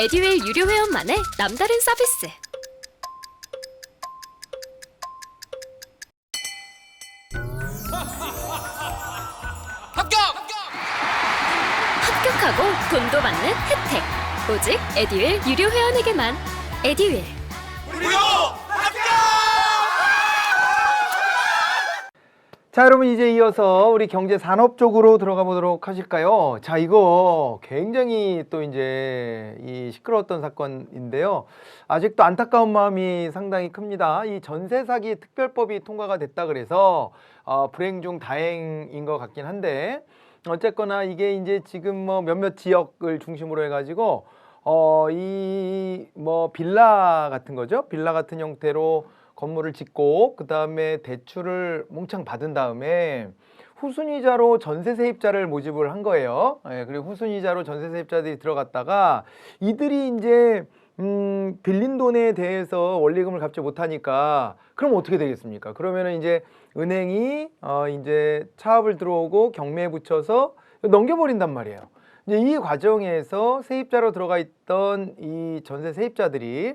에듀윌 유료 회원만의 남다른 서비스. 합격! 합격하고 돈도 받는 혜택. 오직 에듀윌 유료 회원에게만. 에듀윌. 무료 합격! 자, 여러분 이제 이어서 우리 경제 산업 쪽으로 들어가 보도록 하실까요? 자, 이거 굉장히 또 이제 이 시끄러웠던 사건인데요. 아직도 안타까운 마음이 상당히 큽니다. 이 전세 사기 특별법이 통과가 됐다 그래서 어, 불행 중 다행인 것 같긴 한데 어쨌거나 이게 이제 지금 뭐 몇몇 지역을 중심으로 해가지고 어, 이 뭐 빌라 같은 거죠. 빌라 같은 형태로 건물을 짓고 그 다음에 대출을 몽창 받은 다음에 후순위자로 전세 세입자를 모집을 한 거예요. 예, 그리고 후순위자로 전세 세입자들이 들어갔다가 이들이 이제 음, 빌린 돈에 대해서 원리금을 갚지 못하니까 그럼 어떻게 되겠습니까? 그러면은 이제 은행이 어, 이제 차압을 들어오고 경매에 붙여서 넘겨버린단 말이에요. 이제 이 과정에서 세입자로 들어가 있던 이 전세 세입자들이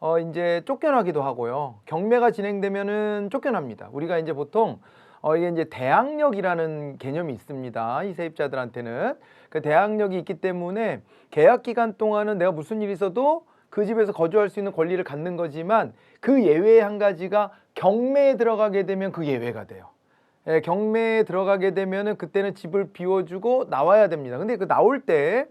어 이제 쫓겨나기도 하고요. 경매가 진행되면은 쫓겨납니다. 우리가 이제 보통 어 이게 이제 대항력이라는 개념이 있습니다. 이 세입자들한테는 그 대항력이 있기 때문에 계약 기간 동안은 내가 무슨 일이 있어도 그 집에서 거주할 수 있는 권리를 갖는 거지만 그 예외의 한 가지가 경매에 들어가게 되면 그 예외가 돼요. 예, 경매에 들어가게 되면은 그때는 집을 비워주고 나와야 됩니다. 근데 그 나올 때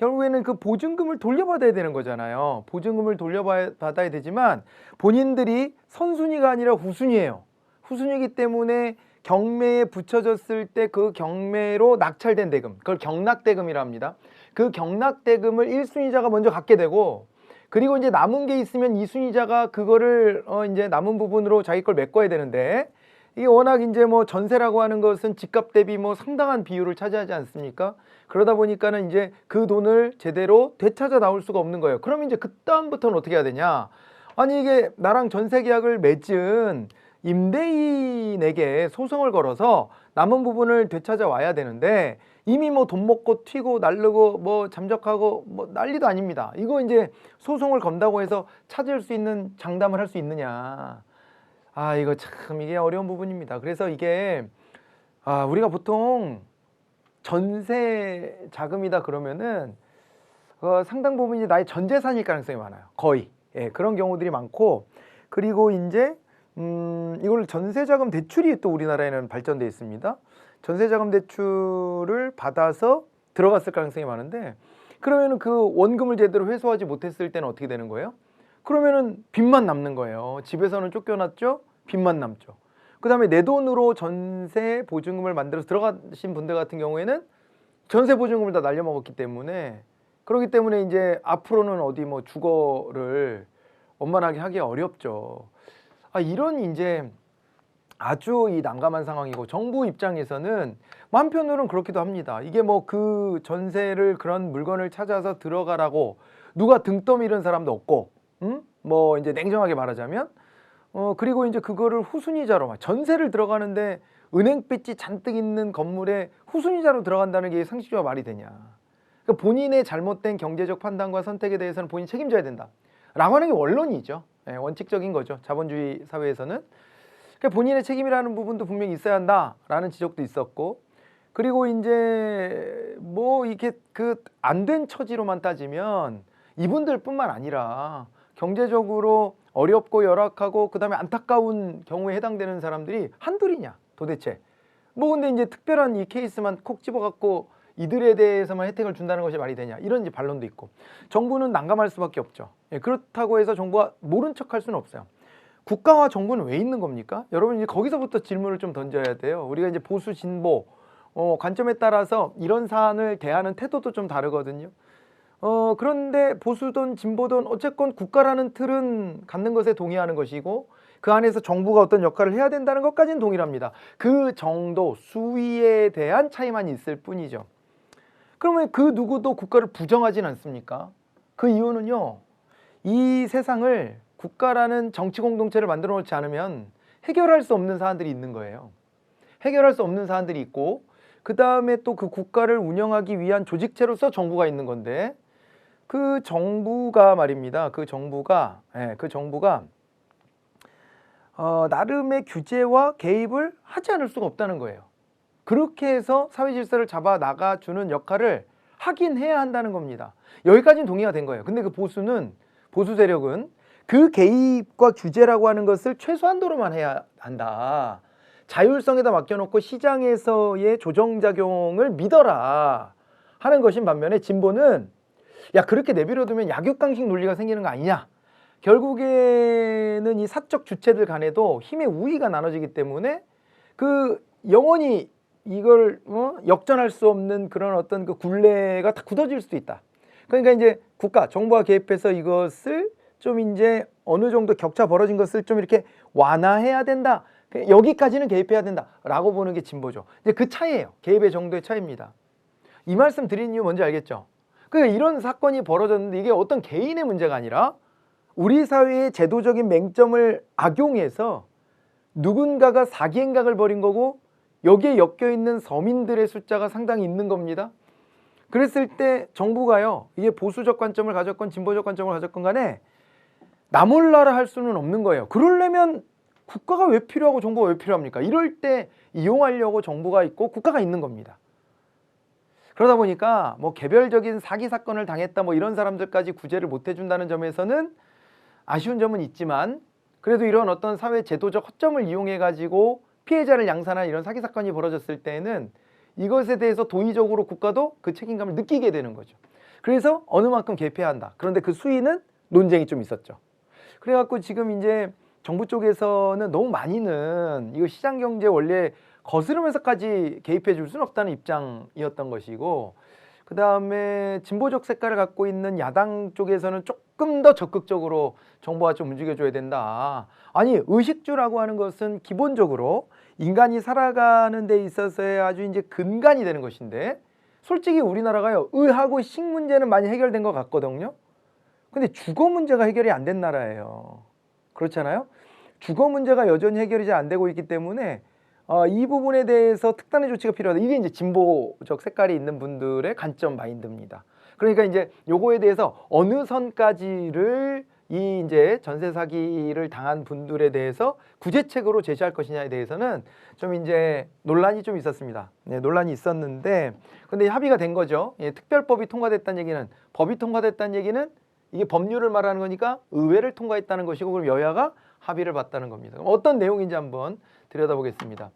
결국에는 그 보증금을 돌려받아야 되는 거잖아요. 보증금을 돌려받아야 되지만 본인들이 선순위가 아니라 후순위예요. 후순위이기 때문에 경매에 붙여졌을 때 그 경매로 낙찰된 대금, 그걸 경락대금이라 합니다. 그 경락대금을 1순위자가 먼저 갖게 되고 그리고 이제 남은 게 있으면 2순위자가 그거를 어 이제 남은 부분으로 자기 걸 메꿔야 되는데 이게 워낙 이제 뭐 전세라고 하는 것은 집값 대비 뭐 상당한 비율을 차지하지 않습니까? 그러다 보니까는 이제 그 돈을 제대로 되찾아 나올 수가 없는 거예요. 그럼 이제 그다음부터는 어떻게 해야 되냐? 아니 이게 나랑 전세 계약을 맺은 임대인에게 소송을 걸어서 남은 부분을 되찾아 와야 되는데 이미 뭐 돈 먹고 튀고 날르고 뭐 잠적하고 뭐 난리도 아닙니다. 이거 이제 소송을 건다고 해서 찾을 수 있는 장담을 할 수 있느냐? 아 이거 참 이게 어려운 부분입니다. 그래서 이게 아 우리가 보통 전세 자금이다 그러면은 어, 상당 부분이 나의 전 재산일 가능성이 많아요. 거의 예, 그런 경우들이 많고 그리고 이제 음, 이걸 전세 자금 대출이 또 우리나라에는 발전돼 있습니다. 전세 자금 대출을 받아서 들어갔을 가능성이 많은데 그러면은 그 원금을 제대로 회수하지 못했을 때는 어떻게 되는 거예요? 그러면은 빚만 남는 거예요. 집에서는 쫓겨났죠? 빚만 남죠. 그다음에 내 돈으로 전세 보증금을 만들어서 들어가신 분들 같은 경우에는 전세 보증금을 다 날려먹었기 때문에 그렇기 때문에 이제 앞으로는 어디 뭐 주거를 원만하게 하기 어렵죠. 아 이런 이제 아주 이 난감한 상황이고 정부 입장에서는 뭐 한편으로는 그렇기도 합니다. 이게 뭐 그 전세를 그런 물건을 찾아서 들어가라고 누가 등 떠밀은 사람도 없고, 음? 뭐 이제 냉정하게 말하자면, 어 그리고 이제 그거를 후순위자로 막 전세를 들어가는데 은행빚이 잔뜩 있는 건물에 후순위자로 들어간다는 게 상식적으로 말이 되냐? 그러니까 본인의 잘못된 경제적 판단과 선택에 대해서는 본인이 책임져야 된다. 라고 하는 게 원론이죠. 예, 원칙적인 거죠. 자본주의 사회에서는. 그러니까 본인의 책임이라는 부분도 분명히 있어야 한다라는 지적도 있었고 그리고 이제 뭐 이게 그 안 된 처지로만 따지면 이분들뿐만 아니라 경제적으로 어렵고 열악하고 그다음에 안타까운 경우에 해당되는 사람들이 한둘이냐 도대체 뭐 근데 이제 특별한 이 케이스만 콕 집어갖고 이들에 대해서만 혜택을 준다는 것이 말이 되냐 이런 이제 반론도 있고 정부는 난감할 수밖에 없죠 예, 그렇다고 해서 정부가 모른 척할 수는 없어요 국가와 정부는 왜 있는 겁니까? 여러분 이제 거기서부터 질문을 좀 던져야 돼요. 우리가 이제 보수 진보 어, 관점에 따라서 이런 사안을 대하는 태도도 좀 다르거든요. 어, 그런데 보수든 진보든 어쨌건 국가라는 틀은 갖는 것에 동의하는 것이고 그 안에서 정부가 어떤 역할을 해야 된다는 것까지는 동일합니다. 그 정도 수위에 대한 차이만 있을 뿐이죠. 그러면 그 누구도 국가를 부정하진 않습니까? 그 이유는요. 이 세상을 국가라는 정치 공동체를 만들어 놓지 않으면 해결할 수 없는 사안들이 있는 거예요. 해결할 수 없는 사안들이 있고 그 다음에 또 그 국가를 운영하기 위한 조직체로서 정부가 있는 건데 그 정부가 말입니다. 그 정부가 예, 그 정부가 어, 나름의 규제와 개입을 하지 않을 수가 없다는 거예요. 그렇게 해서 사회 질서를 잡아 나가 주는 역할을 하긴 해야 한다는 겁니다. 여기까지는 동의가 된 거예요. 근데 그 보수는 보수 세력은 그 개입과 규제라고 하는 것을 최소한도로만 해야 한다. 자율성에다 맡겨놓고 시장에서의 조정작용을 믿어라 하는 것인 반면에 진보는 야 그렇게 내버려두면 약육강식 논리가 생기는 거 아니냐 결국에는 이 사적 주체들 간에도 힘의 우위가 나눠지기 때문에 그 영원히 이걸 어? 역전할 수 없는 그런 어떤 그 굴레가 다 굳어질 수도 있다. 그러니까 이제 국가 정부가 개입해서 이것을 좀 이제 어느 정도 격차 벌어진 것을 좀 이렇게 완화해야 된다. 여기까지는 개입해야 된다라고 보는 게 진보죠. 이제 그 차이예요. 개입의 정도의 차이입니다. 이 말씀 드린 이유 뭔지 알겠죠? 그러니까 이런 사건이 벌어졌는데 이게 어떤 개인의 문제가 아니라 우리 사회의 제도적인 맹점을 악용해서 누군가가 사기행각을 벌인 거고 여기에 엮여 있는 서민들의 숫자가 상당히 있는 겁니다. 그랬을 때 정부가요, 이게 보수적 관점을 가졌건 진보적 관점을 가졌건 간에 나 몰라라 할 수는 없는 거예요. 그러려면 국가가 왜 필요하고 정부가 왜 필요합니까? 이럴 때 이용하려고 정부가 있고 국가가 있는 겁니다. 그러다 보니까 뭐 개별적인 사기 사건을 당했다 뭐 이런 사람들까지 구제를 못 해준다는 점에서는 아쉬운 점은 있지만 그래도 이런 어떤 사회 제도적 허점을 이용해 가지고 피해자를 양산한 이런 사기 사건이 벌어졌을 때는 이것에 대해서 도의적으로 국가도 그 책임감을 느끼게 되는 거죠. 그래서 어느 만큼 개입해야 한다. 그런데 그 수위는 논쟁이 좀 있었죠. 그래갖고 지금 이제 정부 쪽에서는 너무 많이는 이거 시장 경제 원래 거스르면서까지 개입해 줄 수는 없다는 입장이었던 것이고 그 다음에 진보적 색깔을 갖고 있는 야당 쪽에서는 조금 더 적극적으로 정부가 좀 움직여줘야 된다. 아니 의식주라고 하는 것은 기본적으로 인간이 살아가는 데 있어서의 아주 이제 근간이 되는 것인데 솔직히 우리나라가요 의하고 식 문제는 많이 해결된 것 같거든요. 근데 주거 문제가 해결이 안 된 나라예요. 그렇잖아요. 주거 문제가 여전히 해결이 잘 안 되고 있기 때문에 어, 이 부분에 대해서 특단의 조치가 필요하다. 이게 이제 진보적 색깔이 있는 분들의 관점 마인드입니다. 그러니까 이제 요거에 대해서 어느 선까지를 이 이제 전세 사기를 당한 분들에 대해서 구제책으로 제시할 것이냐에 대해서는 좀 이제 논란이 좀 있었습니다. 네, 논란이 있었는데 근데 합의가 된 거죠. 예, 특별법이 통과됐다는 얘기는 법이 통과됐다는 얘기는 이게 법률을 말하는 거니까 의회를 통과했다는 것이고 그럼 여야가 합의를 봤다는 겁니다. 그럼 어떤 내용인지 한번 들여다보겠습니다.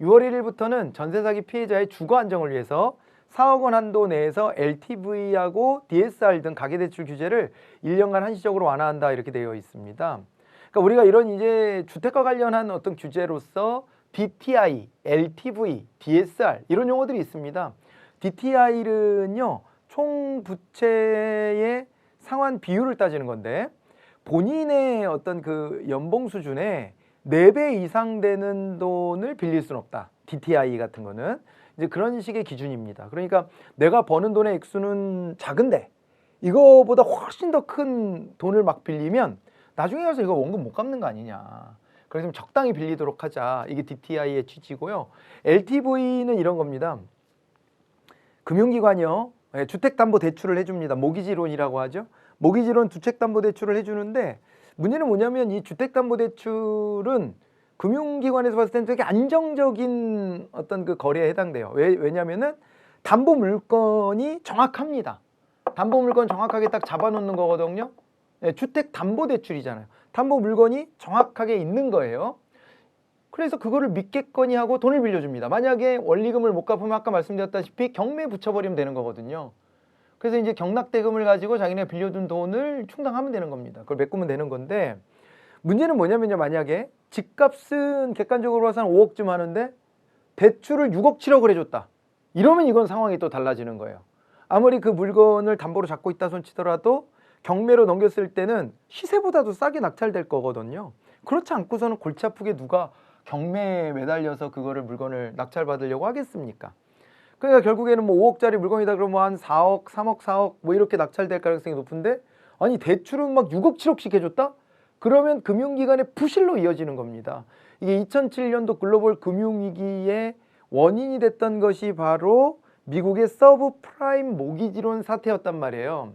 6월 1일부터는 전세 사기 피해자의 주거 안정을 위해서 4억 원 한도 내에서 LTV하고 DSR 등 가계대출 규제를 1년간 한시적으로 완화한다 이렇게 되어 있습니다. 그러니까 우리가 이런 이제 주택과 관련한 어떤 규제로서 DTI, LTV, DSR 이런 용어들이 있습니다. DTI는요 총 부채의 상환 비율을 따지는 건데 본인의 어떤 그 연봉 수준에 4배 이상 되는 돈을 빌릴 수는 없다. DTI 같은 거는 이제 그런 식의 기준입니다. 그러니까 내가 버는 돈의 액수는 작은데 이거보다 훨씬 더 큰 돈을 막 빌리면 나중에 가서 이거 원금 못 갚는 거 아니냐. 그래서 좀 적당히 빌리도록 하자. 이게 DTI의 취지고요. LTV는 이런 겁니다. 금융기관이요. 예, 주택담보대출을 해줍니다. 모기지론이라고 하죠. 모기지론 주택담보대출을 해주는데 문제는 뭐냐면 이 주택담보대출은 금융기관에서 봤을 때는 되게 안정적인 어떤 그 거래에 해당돼요. 왜, 왜냐면은 담보 물건이 정확합니다. 담보 물건 정확하게 딱 잡아놓는 거거든요. 예, 주택 담보 대출이잖아요. 담보 물건이 정확하게 있는 거예요. 그래서 그거를 믿겠거니 하고 돈을 빌려줍니다. 만약에 원리금을 못 갚으면 아까 말씀드렸다시피 경매 붙여버리면 되는 거거든요. 그래서 이제 경락대금을 가지고 자기네가 빌려준 돈을 충당하면 되는 겁니다. 그걸 메꾸면 되는 건데 문제는 뭐냐면요. 만약에 집값은 객관적으로 봐서 한 5억쯤 하는데 대출을 6억 7억을 해줬다. 이러면 이건 상황이 또 달라지는 거예요. 아무리 그 물건을 담보로 잡고 있다 손치더라도 경매로 넘겼을 때는 시세보다도 싸게 낙찰될 거거든요. 그렇지 않고서는 골치 아프게 누가 경매에 매달려서 그거를 물건을 낙찰받으려고 하겠습니까? 그러니까 결국에는 뭐 5억짜리 물건이다 그러면 한 4억, 3억, 4억 뭐 이렇게 낙찰될 가능성이 높은데 아니 대출은 막 6억, 7억씩 해줬다? 그러면 금융기관의 부실로 이어지는 겁니다. 이게 2007년도 글로벌 금융위기의 원인이 됐던 것이 바로 미국의 서브 프라임 모기지론 사태였단 말이에요.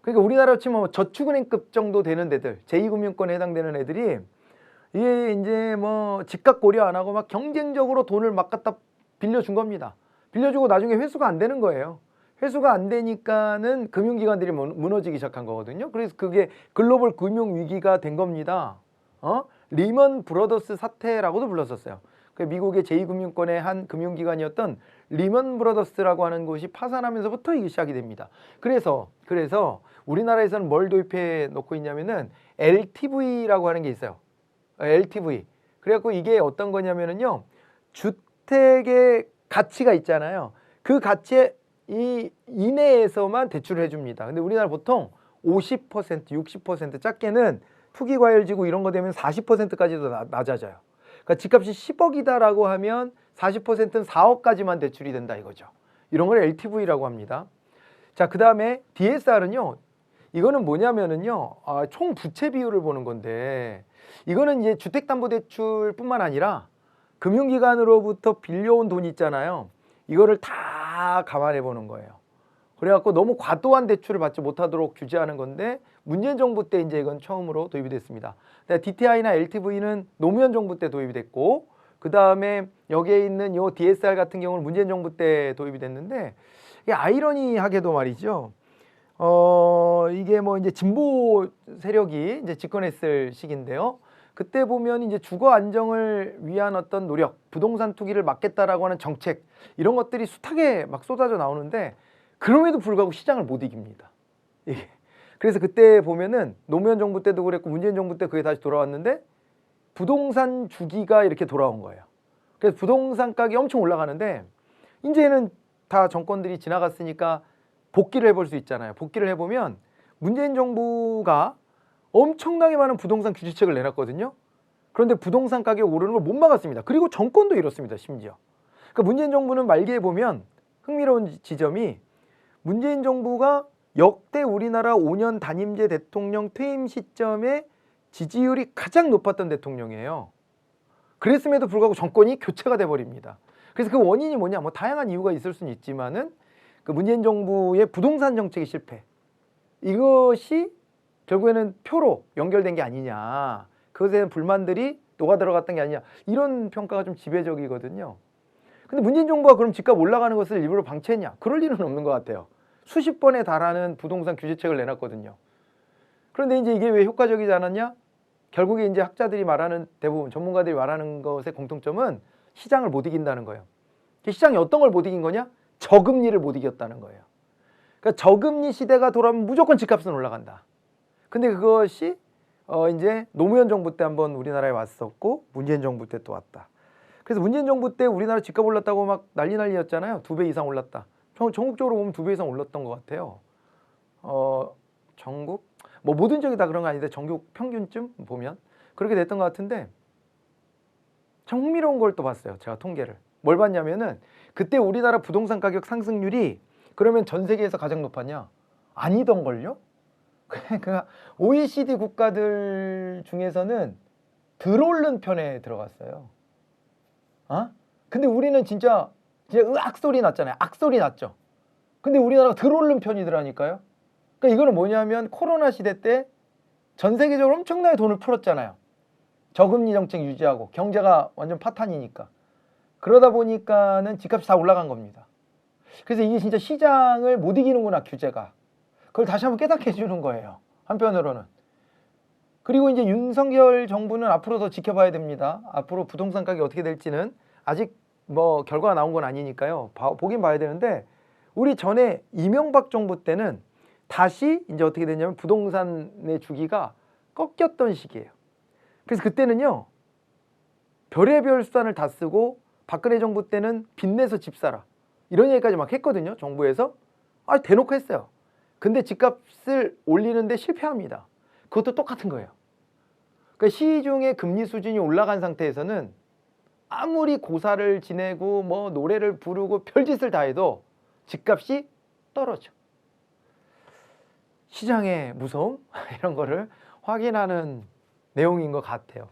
그러니까 우리나라로 치면 뭐 저축은행급 정도 되는 데들, 제2금융권에 해당되는 애들이 이게 이제 뭐 집값 고려 안 하고 막 경쟁적으로 돈을 막 갖다 빌려준 겁니다. 빌려주고 나중에 회수가 안 되는 거예요. 회수가 안 되니까는 금융기관들이 무- 무너지기 시작한 거거든요. 그래서 그게 글로벌 금융 위기가 된 겁니다. 어? 리먼 브러더스 사태라고도 불렀었어요. 그 미국의 제2금융권의 한 금융기관이었던 리먼 브러더스라고 하는 곳이 파산하면서부터 이게 시작이 됩니다. 그래서 그래서 우리나라에서는 뭘 도입해 놓고 있냐면은 LTV라고 하는 게 있어요. 어, LTV. 그래갖고 이게 어떤 거냐면은요. 주택의 가치가 있잖아요. 그 가치의 이 이내에서만 대출을 해줍니다. 근데 우리나라 보통 50%, 60% 작게는 투기과열지구 이런 거 되면 40%까지도 낮아져요. 그러니까 집값이 10억이다라고 하면 40%는 4억까지만 대출이 된다 이거죠. 이런 걸 LTV라고 합니다. 자, 그 다음에 DSR은요. 이거는 뭐냐면은요. 아, 총 부채 비율을 보는 건데 이거는 이제 주택담보대출뿐만 아니라 금융기관으로부터 빌려온 돈 있잖아요. 이거를 다 감안해 보는 거예요. 그래갖고 너무 과도한 대출을 받지 못하도록 규제하는 건데 문재인 정부 때 이제 이건 처음으로 도입이 됐습니다. DTI나 LTV는 노무현 정부 때 도입이 됐고 그 다음에 여기에 있는 요 DSR 같은 경우는 문재인 정부 때 도입이 됐는데 이게 아이러니하게도 말이죠. 어 이게 뭐 이제 진보 세력이 이제 집권했을 시기인데요. 그때 보면 이제 주거 안정을 위한 어떤 노력, 부동산 투기를 막겠다라고 하는 정책 이런 것들이 숱하게 막 쏟아져 나오는데 그럼에도 불구하고 시장을 못 이깁니다. 이게 그래서 그때 보면은 노무현 정부 때도 그랬고 문재인 정부 때 그게 다시 돌아왔는데 부동산 주기가 이렇게 돌아온 거예요. 그래서 부동산 가격이 엄청 올라가는데 이제는 다 정권들이 지나갔으니까 복귀를 해볼 수 있잖아요. 복귀를 해보면 문재인 정부가 엄청나게 많은 부동산 규제책을 내놨거든요. 그런데 부동산 가격 오르는 걸 못 막았습니다. 그리고 정권도 이렇습니다. 심지어. 그러니까 문재인 정부는 말기에 보면 흥미로운 지- 지점이 문재인 정부가 역대 우리나라 5년 단임제 대통령 퇴임 시점에 지지율이 가장 높았던 대통령이에요. 그랬음에도 불구하고 정권이 교체가 돼 버립니다. 그래서 그 원인이 뭐냐? 뭐 다양한 이유가 있을 수는 있지만은 그 문재인 정부의 부동산 정책의 실패. 이것이 결국에는 표로 연결된 게 아니냐. 그것에 대한 불만들이 녹아 들어갔던 게 아니냐. 이런 평가가 좀 지배적이거든요. 근데 문재인 정부가 그럼 집값 올라가는 것을 일부러 방치했냐? 그럴 일은 없는 것 같아요. 수십 번에 달하는 부동산 규제책을 내놨거든요. 그런데 이제 이게 왜 효과적이지 않았냐? 결국에 이제 학자들이 말하는 대부분 전문가들이 말하는 것의 공통점은 시장을 못 이긴다는 거예요. 그 시장이 어떤 걸 못 이긴 거냐? 저금리를 못 이겼다는 거예요. 그러니까 저금리 시대가 돌아오면 무조건 집값은 올라간다. 근데 그것이 어 이제 노무현 정부 때 한번 우리나라에 왔었고 문재인 정부 때 또 왔다. 그래서 문재인 정부 때 우리나라 집값 올랐다고 막 난리 난리였잖아요. 두 배 이상 올랐다. 전- 전국적으로 보면 두 배 이상 올랐던 것 같아요. 어 전국 뭐 모든 지역이 다 그런 거 아닌데 전국 평균쯤 보면 그렇게 됐던 것 같은데 참 흥미로운 걸 또 봤어요. 제가 통계를 뭘 봤냐면은 그때 우리나라 부동산 가격 상승률이 그러면 전 세계에서 가장 높았냐? 아니던 걸요? 그러니까 OECD 국가들 중에서는 들어오른 편에 들어갔어요. 어? 근데 우리는 진짜 진짜 으악 소리 났잖아요. 악 소리 났죠. 근데 우리나라가 들어오른 편이더라니까요. 그러니까 이거는 뭐냐면 코로나 시대 때 전 세계적으로 엄청나게 돈을 풀었잖아요. 저금리 정책 유지하고 경제가 완전 파탄이니까. 그러다 보니까는 집값이 다 올라간 겁니다. 그래서 이게 진짜 시장을 못 이기는구나 규제가. 그걸 다시 한번 깨닫게 해주는 거예요. 한편으로는. 그리고 이제 윤석열 정부는 앞으로 더 지켜봐야 됩니다. 앞으로 부동산 가격이 어떻게 될지는 아직 뭐 결과가 나온 건 아니니까요. 봐- 보긴 봐야 되는데 우리 전에 이명박 정부 때는 다시 이제 어떻게 됐냐면 부동산의 주기가 꺾였던 시기예요. 그래서 그때는요 별의별 수단을 다 쓰고 박근혜 정부 때는 빚내서 집 사라 이런 얘기까지 막 했거든요. 정부에서 아 대놓고 했어요. 근데 집값을 올리는데 실패합니다. 그것도 똑같은 거예요. 그러니까 시중의 금리 수준이 올라간 상태에서는 아무리 고사를 지내고 뭐 노래를 부르고 별짓을 다 해도 집값이 떨어져. 시장의 무서움 이런 거를 확인하는 내용인 것 같아요.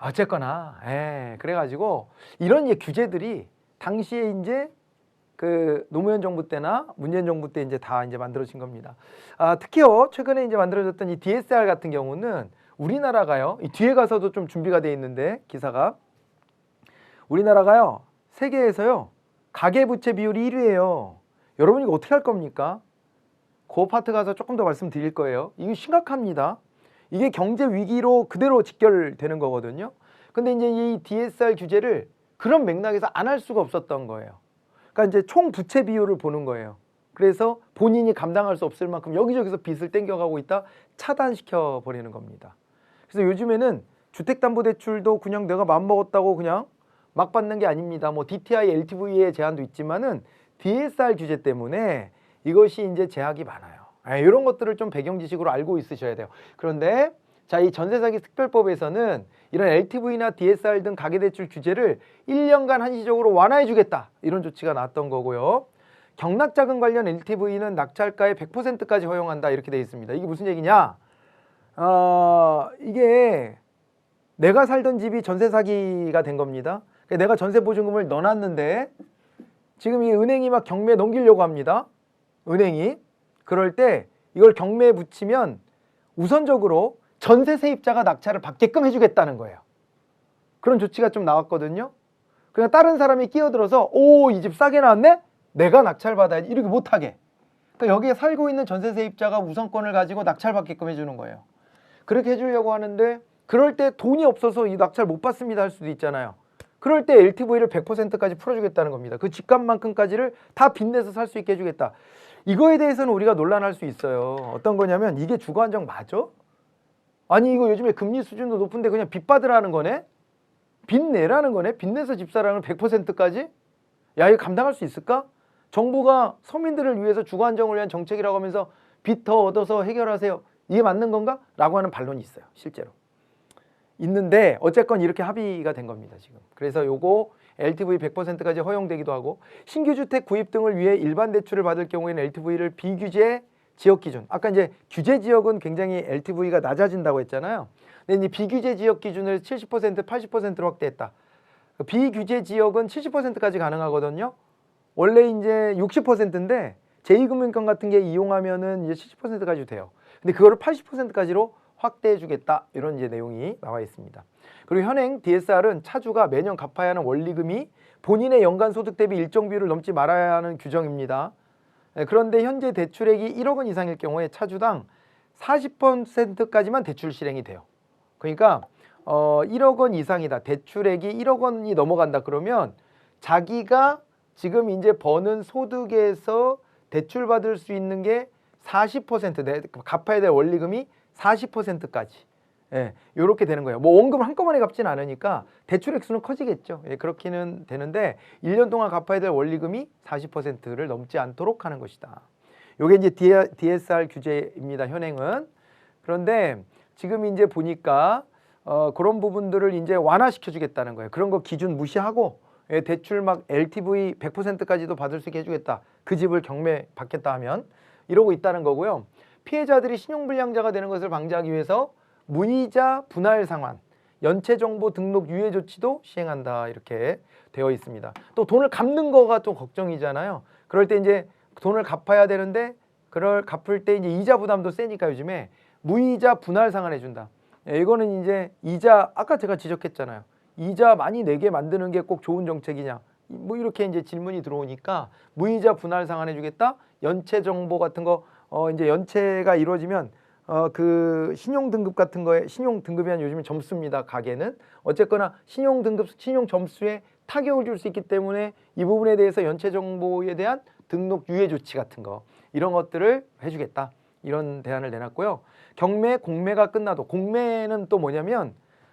어쨌거나, 예, 그래가지고 이런 이제 규제들이 당시에 이제 그 노무현 정부 때나 문재인 정부 때 이제 다 이제 만들어진 겁니다. 아, 특히요 최근에 이제 만들어졌던 이 DSR 같은 경우는 우리나라가요 이 뒤에 가서도 좀 준비가 돼 있는데 기사가 우리나라가요 세계에서요 가계 부채 비율이 1위예요. 여러분 이거 어떻게 할 겁니까? 그 파트 가서 조금 더 말씀드릴 거예요. 이거 심각합니다. 이게 경제 위기로 그대로 직결되는 거거든요. 근데 이제 이 DSR 규제를 그런 맥락에서 안 할 수가 없었던 거예요. 그러니까 이제 총 부채 비율을 보는 거예요. 그래서 본인이 감당할 수 없을 만큼 여기저기서 빚을 땡겨가고 있다 차단시켜 버리는 겁니다. 그래서 요즘에는 주택담보대출도 그냥 내가 마음 먹었다고 그냥 막 받는 게 아닙니다. 뭐 DTI, LTV의 제한도 있지만은 DSR 규제 때문에 이것이 이제 제약이 많아요. 아, 이런 것들을 좀 배경 지식으로 알고 있으셔야 돼요. 그런데 자, 이 전세 사기 특별법에서는 이런 LTV나 DSR 등 가계 대출 규제를 1년간 한시적으로 완화해 주겠다. 이런 조치가 나왔던 거고요. 경락 자금 관련 LTV는 낙찰가의 100%까지 허용한다. 이렇게 돼 있습니다. 이게 무슨 얘기냐? 어, 이게 내가 살던 집이 전세 사기가 된 겁니다. 내가 전세 보증금을 넣어놨는데 지금 이 은행이 막 경매에 넘기려고 합니다. 은행이 그럴 때 이걸 경매에 붙이면 우선적으로 전세 세입자가 낙찰을 받게끔 해주겠다는 거예요. 그런 조치가 좀 나왔거든요. 그냥 다른 사람이 끼어들어서 오 이 집 싸게 나왔네? 내가 낙찰 받아야지 이렇게 못하게. 그러니까 여기에 살고 있는 전세 세입자가 우선권을 가지고 낙찰 받게끔 해주는 거예요. 그렇게 해주려고 하는데 그럴 때 돈이 없어서 이 낙찰 못 받습니다 할 수도 있잖아요. 그럴 때 LTV를 100%까지 풀어주겠다는 겁니다. 그 집값만큼까지를 다 빚내서 살 수 있게 해주겠다. 이거에 대해서는 우리가 논란할 수 있어요. 어떤 거냐면 이게 주거 안정 맞아? 아니 이거 요즘에 금리 수준도 높은데 그냥 빚 받으라는 거네? 빚 내라는 거네? 빚 내서 집사랑을 100%까지? 야 이거 감당할 수 있을까? 정부가 서민들을 위해서 주거 안정을 위한 정책이라고 하면서 빚 더 얻어서 해결하세요. 이게 맞는 건가? 라고 하는 반론이 있어요. 실제로. 있는데 어쨌건 이렇게 합의가 된 겁니다 지금. 그래서 요거 LTV 100%까지 허용되기도 하고 신규 주택 구입 등을 위해 일반 대출을 받을 경우에는 LTV를 비규제 지역 기준. 아까 이제 규제 지역은 굉장히 LTV가 낮아진다고 했잖아요. 근데 이제 비규제 지역 기준을 70% 80%로 확대했다. 그 비규제 지역은 70%까지 가능하거든요. 원래 이제 60%인데 제2금융권 같은 게 이용하면은 이제 70%까지 돼요. 근데 그거를 80%까지로 확대해 주겠다. 이런 이제 내용이 나와 있습니다. 그리고 현행 DSR은 차주가 매년 갚아야 하는 원리금이 본인의 연간 소득 대비 일정 비율을 넘지 말아야 하는 규정입니다. 예, 그런데 현재 대출액이 1억 원 이상일 경우에 차주당 40%까지만 대출 실행이 돼요. 그러니까 어 1억 원 이상이다. 대출액이 1억 원이 넘어간다 그러면 자기가 지금 이제 버는 소득에서 대출 받을 수 있는 게 40%, 내 갚아야 될 원리금이 40%까지. 예, 요렇게 되는 거예요. 뭐 원금 한꺼번에 갚지는 않으니까 대출 액수는 커지겠죠. 예, 그렇기는 되는데 1년 동안 갚아야 될 원리금이 40%를 넘지 않도록 하는 것이다. 요게 이제 DSR 규제입니다. 현행은. 그런데 지금 이제 보니까 어, 그런 부분들을 이제 완화시켜 주겠다는 거예요. 그런 거 기준 무시하고 예, 대출 막 LTV 100%까지도 받을 수 있게 해주겠다. 그 집을 경매 받겠다 하면 이러고 있다는 거고요. 피해자들이 신용불량자가 되는 것을 방지하기 위해서 무이자 분할 상환, 연체 정보 등록 유예 조치도 시행한다 이렇게 되어 있습니다. 또 돈을 갚는 거가 또 걱정이잖아요. 그럴 때 이제 돈을 갚아야 되는데 그걸 갚을 때 이제 이자 부담도 세니까 요즘에 무이자 분할 상환해 준다. 예, 이거는 이제 이자 아까 제가 지적했잖아요. 이자 많이 내게 만드는 게 꼭 좋은 정책이냐? 뭐 이렇게 이제 질문이 들어오니까 무이자 분할 상환해 주겠다. 연체 정보 같은 거 어 이제 연체가 이루어지면 어 그 신용 등급 같은 거에 신용 등급이 한 요즘에 점수입니다. 가게는 어쨌거나 신용 등급 신용 점수에 타격을 줄 수 있기 때문에 이 부분에 대해서 연체 정보에 대한 등록 유예 조치 같은 거 이런 것들을 해주겠다 이런 대안을 내놨고요. 경매 공매가 끝나도 공매는 또 뭐냐면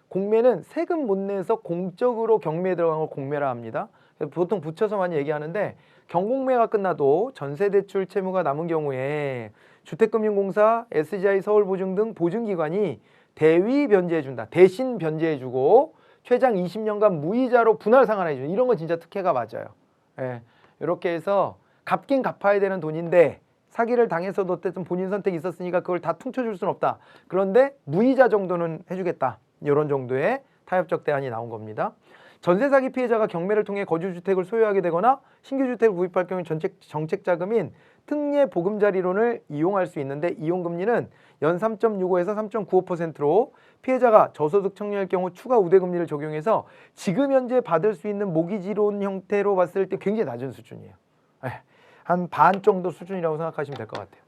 공매는 세금 못 내서 공적으로 경매에 들어간 걸 공매라 합니다. 보통 붙여서 많이 얘기하는데 경공매가 끝나도 전세 대출 채무가 남은 경우에 주택금융공사, SGI 서울보증 등 보증기관이 대위 변제해준다. 대신 변제해주고 최장 20년간 무이자로 분할 상환해주는 이런 건 진짜 특혜가 맞아요. 예, 이렇게 해서 갚긴 갚아야 되는 돈인데 사기를 당해서도 어쨌든 본인 선택이 있었으니까 그걸 다 퉁쳐줄 수는 없다. 그런데 무이자 정도는 해주겠다. 이런 정도의 타협적 대안이 나온 겁니다. 전세 사기 피해자가 경매를 통해 거주 주택을 소유하게 되거나 신규 주택을 구입할 경우 정책 정책 자금인 특례 보금자리론을 이용할 수 있는데 이용 금리는 연 3.65에서 3.95%로 피해자가 저소득 청년일 경우 추가 우대 금리를 적용해서 지금 현재 받을 수 있는 모기지론 형태로 봤을 때 굉장히 낮은 수준이에요. 한 반 정도 수준이라고 생각하시면 될 것 같아요.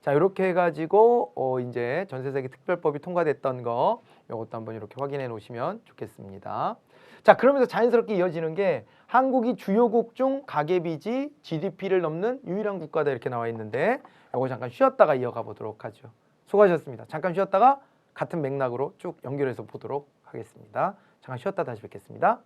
자, 이렇게 해가지고 어, 이제 전세 사기 특별법이 통과됐던 거 이것도 한번 이렇게 확인해 놓으시면 좋겠습니다. 자, 그러면서 자연스럽게 이어지는 게 한국이 주요국 중 가계비지 GDP를 넘는 유일한 국가다 이렇게 나와 있는데 이거 잠깐 쉬었다가 이어가 보도록 하죠. 수고하셨습니다. 잠깐 쉬었다가 같은 맥락으로 쭉 연결해서 보도록 하겠습니다. 잠깐 쉬었다 다시 뵙겠습니다.